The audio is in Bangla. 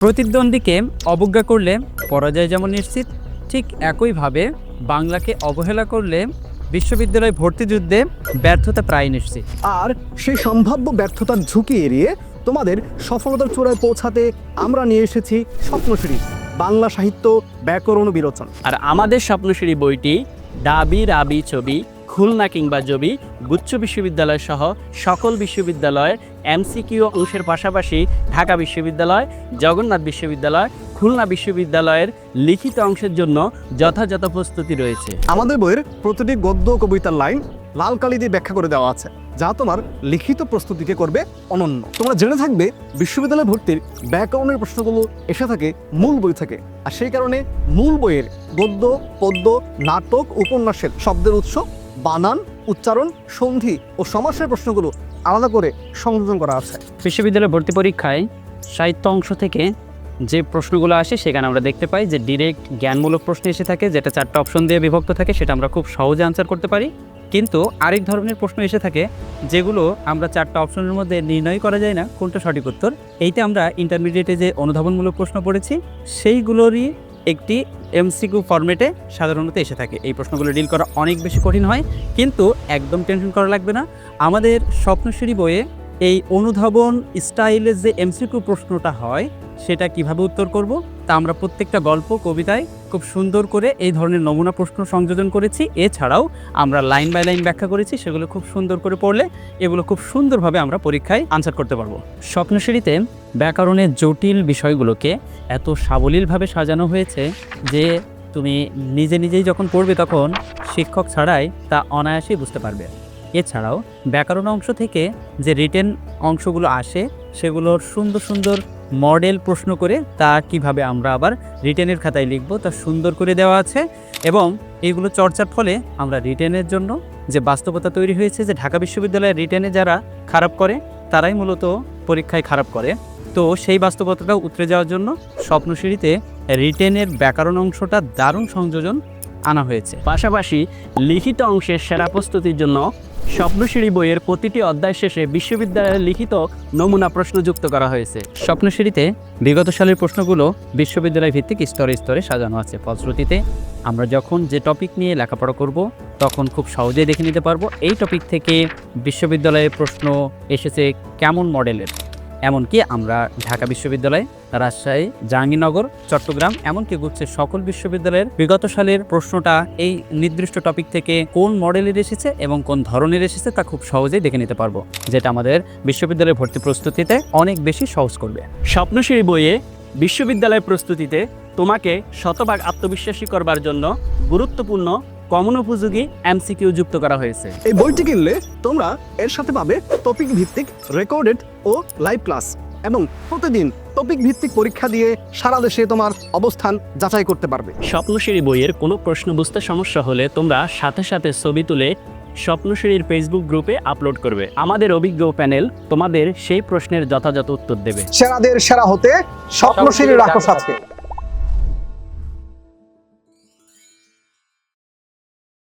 প্রতিদ্বন্দ্বীকে অবজ্ঞা করলে পরাজয় যেমন নিশ্চিত ঠিক একইভাবে বাংলাকে অবহেলা করলে বিশ্ববিদ্যালয় ভর্তি যুদ্ধে ব্যর্থতা প্রায় নিশ্চিত। আর সেই সম্ভাব্য ব্যর্থতার ঝুঁকি এড়িয়ে তোমাদের সফলতার চূড়ায় পৌঁছাতে আমরা নিয়ে এসেছি স্বপ্নশ্রী বাংলা সাহিত্য ব্যাকরণ বিরোচন। আর আমাদের স্বপ্নশ্রী বইটি ডাবি রাবি ছবি খুলনা কিংবা জবি গুচ্ছ বিশ্ববিদ্যালয় সহ সকল বিশ্ববিদ্যালয়ের এমসিকিউ অংশের পাশাপাশি ঢাকা বিশ্ববিদ্যালয়, জগন্নাথ বিশ্ববিদ্যালয়, খুলনা বিশ্ববিদ্যালয়ের লিখিত অংশের জন্য যথাযথ প্রস্তুতি রয়েছে। আমাদের বইয়ের প্রতিটি গদ্য কবিতার লাইন লাল কালি দিয়ে ব্যাখ্যা করে দেওয়া আছে, যা তোমার লিখিত প্রস্তুতিকে করবে অনন্য। তোমরা জেনে থাকবে, বিশ্ববিদ্যালয় ভর্তির ব্যাকরণের প্রশ্নগুলো এসে থাকে মূল বই থেকে, আর সেই কারণে মূল বইয়ের গদ্য, পদ্য, নাটক, উপন্যাসের শব্দের উৎস বানান উচ্চারণ, সন্ধি ও সমাসের প্রশ্নগুলো আলাদা করে সংযোজন করা আছে। বিশ্ববিদ্যালয় ভর্তি পরীক্ষায় সাহিত্য অংশ থেকে যে প্রশ্নগুলো আসে, সেখানে আমরা দেখতে পাই যে ডিরেক্ট জ্ঞানমূলক প্রশ্ন এসে থাকে, যেটা চারটা অপশন দিয়ে বিভক্ত থাকে, সেটা আমরা খুব সহজে আনসার করতে পারি। কিন্তু আরেক ধরনের প্রশ্ন এসে থাকে, যেগুলো আমরা চারটা অপশনের মধ্যে নির্ণয় করা যায় না, কোনটা সঠিক উত্তর? এইটা আমরা ইন্টারমিডিয়েটে যে অনুধাবনমূলক প্রশ্ন পড়েছি, সেইগুলোরই একটি এমসিকিউ ফরম্যাটে সাধারণত এসে থাকে। এই প্রশ্নগুলো ডিল করা অনেক বেশি কঠিন হয়, কিন্তু একদম টেনশন করা লাগবে না। আমাদের স্বপ্নশ্রী বইয়ে এই অনুধাবন স্টাইলের যে এমসিকিউ প্রশ্নটা হয়, সেটা কীভাবে উত্তর করব, তা আমরা প্রত্যেকটা গল্প, কবিতায় খুব সুন্দর করে এই ধরনের নমুনা প্রশ্ন সংযোজন করেছি। এছাড়াও আমরা লাইন বাই লাইন ব্যাখ্যা করেছি, সেগুলো খুব সুন্দর করে পড়লে এগুলো খুব সুন্দরভাবে আমরা পরীক্ষায় আনসার করতে পারব। স্বপ্নশ্রীতে ব্যাকরণের জটিল বিষয়গুলোকে এত সাবলীলভাবে সাজানো হয়েছে যে তুমি নিজে নিজেই যখন পড়বে তখন শিক্ষক ছাড়াই তা অনায়াসেই বুঝতে পারবে। এছাড়াও ব্যাকরণ অংশ থেকে যে রিটেন অংশগুলো আসে সেগুলোর সুন্দর সুন্দর মডেল প্রশ্ন করে তা কীভাবে আমরা আবার রিটেনের খাতায় লিখব তা সুন্দর করে দেওয়া আছে এবং এইগুলো চর্চার ফলে আমরা রিটেনের জন্য যে বাস্তবতা তৈরি হয়েছে যে ঢাকা বিশ্ববিদ্যালয়ের রিটেনে যারা খারাপ করে তারাই মূলত পরীক্ষায় খারাপ করে। তো সেই বাস্তবতাটা উতরে যাওয়ার জন্য স্বপ্নশিরিতে রিটেনের ব্যাকরণ অংশটা দারুণ সংযোজন আনা হয়েছে। পাশাপাশি লিখিত অংশের সেরা প্রস্তুতির জন্য স্বপ্নশ্রী বইয়ের প্রতিটি অধ্যায় শেষে বিশ্ববিদ্যালয়ের লিখিত নমুনা প্রশ্ন যুক্ত করা হয়েছে। স্বপ্নশ্রীতে বিগত সালের প্রশ্নগুলো বিশ্ববিদ্যালয় ভিত্তিক স্তরে স্তরে সাজানো আছে। ফলশ্রুতিতে আমরা যখন যে টপিক নিয়ে লেখাপড়া করব তখন খুব সহজেই দেখে নিতে পারব এই টপিক থেকে বিশ্ববিদ্যালয়ের প্রশ্ন এসেছে কেমন মডেলের। এমনকি আমরা ঢাকা বিশ্ববিদ্যালয়, রাজশাহী, জাহাঙ্গীরনগর, চট্টগ্রাম এমনকি গুচ্ছে সকল বিশ্ববিদ্যালয়ের বিগত সালের প্রশ্নটা এই নির্দিষ্ট টপিক থেকে কোন মডেলের এসেছে এবং কোন ধরনের এসেছে তা খুব সহজেই দেখে নিতে পারব, যেটা আমাদের বিশ্ববিদ্যালয়ের ভর্তি প্রস্তুতিতে অনেক বেশি সহজ করবে। স্বপ্নশ্রী বইয়ে বিশ্ববিদ্যালয় প্রস্তুতিতে তোমাকে শতভাগ আত্মবিশ্বাসী করবার জন্য গুরুত্বপূর্ণ কমন উপযোগী এমসিকিউ যুক্ত করা হয়েছে। এই বইটি কিনলে তোমরা এর সাথে পাবে টপিক ভিত্তিক রেকর্ডেড ও লাইভ ক্লাস এবং প্রতিদিন টপিক ভিত্তিক পরীক্ষা দিয়ে সারা দেশে তোমার অবস্থান যাচাই করতে পারবে। স্বপ্নশ্রী বইয়ের কোনো প্রশ্ন বুঝতে সমস্যা হলে তোমরা সাথে সাথে ছবি তুলে স্বপ্নশ্রীর ফেসবুক গ্রুপে আপলোড করবে। আমাদের অভিজ্ঞ প্যানেল তোমাদের সেই প্রশ্নের যথাযথ উত্তর দেবে। সেরাদের সেরা হতে স্বপ্নশীল রাখো সাথে।